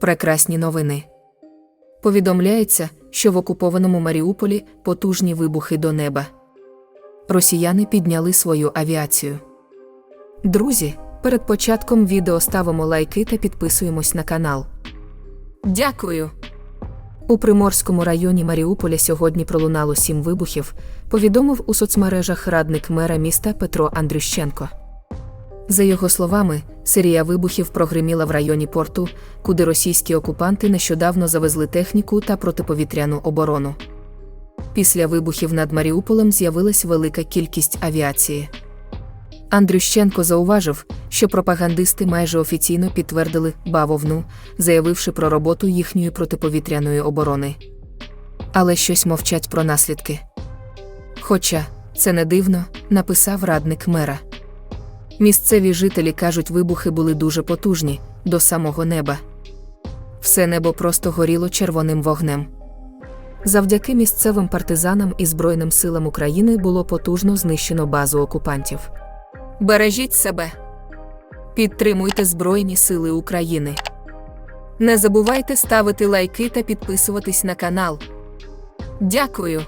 Прекрасні новини. Повідомляється, що в окупованому Маріуполі потужні вибухи до неба. Росіяни підняли свою авіацію. Друзі, перед початком відео ставимо лайки та підписуємось на канал. Дякую. У Приморському районі Маріуполя сьогодні пролунало сім вибухів, повідомив у соцмережах радник мера міста Петро Андрющенко. За його словами, серія вибухів прогриміла в районі порту, куди російські окупанти нещодавно завезли техніку та протиповітряну оборону. Після вибухів над Маріуполем з'явилась велика кількість авіації. Андрющенко зауважив, що пропагандисти майже офіційно підтвердили бавовну, заявивши про роботу їхньої протиповітряної оборони. Але щось мовчать про наслідки. Хоча це не дивно, написав радник мера. Місцеві жителі кажуть, вибухи були дуже потужні, до самого неба. Все небо просто горіло червоним вогнем. Завдяки місцевим партизанам і Збройним силам України було потужно знищено базу окупантів. Бережіть себе. Підтримуйте Збройні Сили України. Не забувайте ставити лайки та підписуватись на канал. Дякую.